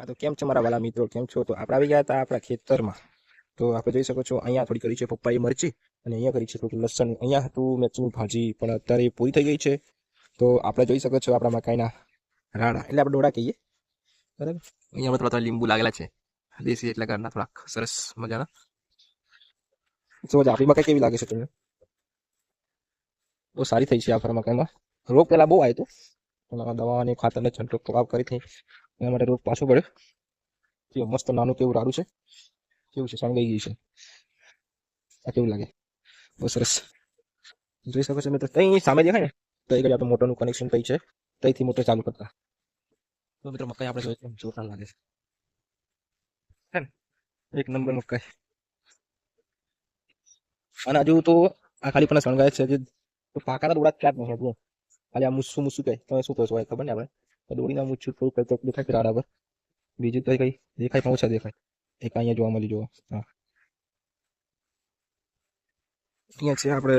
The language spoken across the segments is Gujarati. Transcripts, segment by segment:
હા, તો કેમ છે મારા વાલા મિત્રો? કેમ છો? તો આપણે આવી ગયા હતા આપણા ખેતરમાં. તો આપણે જોઈ શકો છો, અહીંયા થોડી કરી છે પપ્પાએ મરચી અને અહીંયા કરી છે થોડું લસણ. અહીંયા હતું મેચની ભાજી, પણ અત્યારે પૂરી થઈ ગઈ છે. તો આપણે જોઈ શકો છો આપણા મકાઈના રાડા. એટલે આપણે ડોડા કહીએ. બરાબર? અહીંયા થોડા થોડા લીંબુ લાગેલા છે. દેશી એટલે ઘરના થોડાક સરસ મજાના. તો આપણી મકાઈ કેવી લાગે છે તમને? બહુ સારી થઈ છે આપણા મકાઈમાં. રોગ પહેલા બહુ આવ્યો હતો. પણ દવા અને ખાતરને છંટો ટોકાવ કરી હતી એના માટે રોજ પાછો પડે કે મસ્ત નાનું કેવું રાડું છે. કેવું છે? શણગાઈ ગઈ છે. આ કેવું લાગે? બહુ સરસ. જોઈ શકો છો મિત્રો તઈ સામે દેખાય ને, તો એ આપણે મોટરનું કનેક્શન થઈ છે? તઈથી મોટર ચાલુ કરતા. તો મિત્રો, મકાઈ આપણે જોઈએ તો જોરદાર લાગે છે. હે એક નંબર મકાઈ. અને હજુ તો આ ખાલી પણ શણગાય છે જે તો પાકા દોડા ક્યાં હજુ ખાલી આ મુસ્સું મુસ્સું કહે. તમે શું કહો છો? ખબર ને આપણે. દોડીને મૂછું થોડું કરતો દેખાય બરાબર. બીજું તો કઈ દેખાય પણ ઓછા દેખાય. એક અહીંયા જોવા મળી જોવા હા. અહીંયા છે આપણે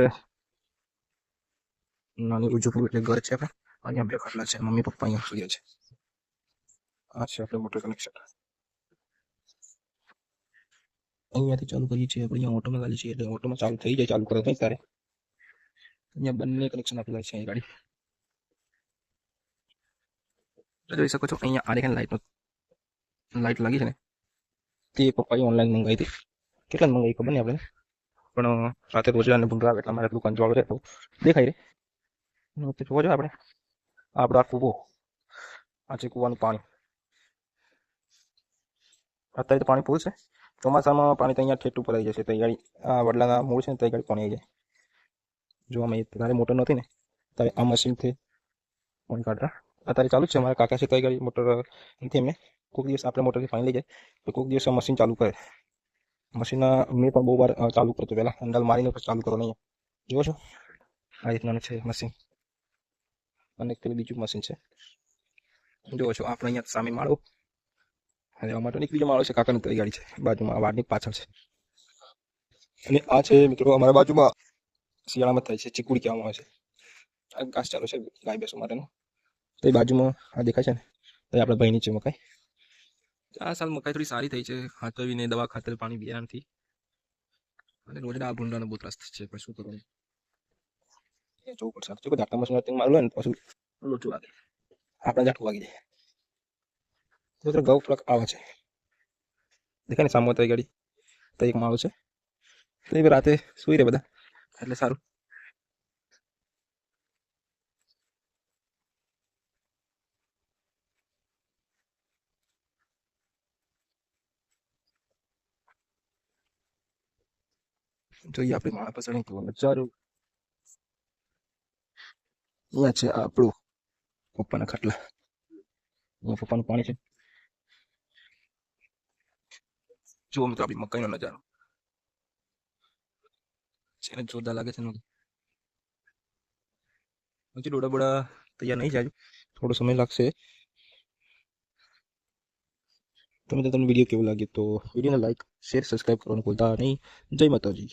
નાની ઉજુપુર એટલે ઘર છે આપણે. અહીંયા બે ખાટલા છે. મમ્મી પપ્પા અહીંયા સુઈએ છે. આ છે આપણે મોટર કનેક્શન અહીંયાથી ચાલુ કરીએ છીએ આપણે. અહીંયા ઓટોમાં ગાડી છે એટલે ઓટોમાં ચાલુ થઈ જાય ચાલુ કરે નહીં ત્યારે અહીંયા બંને કનેક્શન આપેલા છે અહીં ગાડી તો જોઈ શકો છો અહીંયા આ દેખાય લાઈટ લાઈટ લાગી છે ને તે પપ્પાએ ઓનલાઈન મંગાવી હતી કેટલા મંગાવી ખબર નહીં આપણે પણ રાતે રોજ અને ભૂંડરા એટલા મારે દુકાન જોવા રહેતો દેખાય રે જોવા જો આપણે આપણો કૂવો આ છે કૂવાનું પાણી અત્યારે તો પાણી પૂરું છે ચોમાસામાં પાણી તો અહીંયા ઠેઠ ઉપર આવી જશે તૈયારી આ વડલાના મૂળ છે ને તૈયારી પાણી આવી જાય જો અમે તારે મોટર નથી ને ત્યારે આ મશીનથી પાણી કાઢતા અત્યારે ચાલુ છે. મારા કાકા છે તો ગાડી મોટર નથી એમને કોઈક દિવસ આપણે મોટરથી ફાઈન લઈ જાય. તો કોઈક દિવસ મશીન ચાલુ કરે. મશીન મેં પણ બહુ વાર ચાલુ કરતો પહેલાં. હેન્ડલ મારીને પછી ચાલુ કરો નહીં જુઓ છો? આ રીતનાનું છે મશીન અને પેલું બીજું મશીન છે. જુઓ છો? આપણે અહીંયા સામે માળો. અને અમારે એક બીજો માળો છે. કાકાની તઈ ગાડી છે. બાજુમાં વાડની પાછળ છે. અને આ છે મિત્રો અમારા બાજુમાં શિયાળામાં થાય છે. ચીકુડી કહેવામાં આવે છે. આ ઘાસ ચાલુ છે. ગાય બેસવા માટેનું. તો એ બાજુમાં આ દેખાય છે ને? તો એ આપણા ભાઈની છે મકાઈ. આ સાલ મકાઈ થોડી સારી થઈ છે. ખાતરવીને દવા ખાતર પાણી બિયારણથી. અને રોજના આ ભૂંડાનો બહુ ત્રાસ છે. પણ શું કરવાનું? એ જોવું પડશે. જો ધાકા ઝાટકા મશીન મારું ને તો પછી લોચું લાગે આપણે ઝાટકું વાગી જાય. તો મિત્રો ગૌ થોડાક આવે છે. દેખાય ને સામે તો એ ગાડી. તો એક માળો છે. તો એ રાતે સુઈ રહે બધા. એટલે સારું. જોઈએ આપણે. માળા પસંદ કેવો નજારો અહીંયા છે આપણું પપ્પાના ખાટલા. અહીંયા પપ્પાનું પાણી છે. જુઓ મિત્રો આપણી મકાઈનો નજારો. છે ને જોરદાર લાગે છે હજી ડોડા બોડા તૈયાર નહીં જાય થોડો સમય લાગશે. તમે તો તમને વીડિયો કેવો લાગ્યો તો વિડીયોને લાઈક શેર સબસ્ક્રાઈબ કરવાનું ભૂલતા નહીં. જય માતાજી.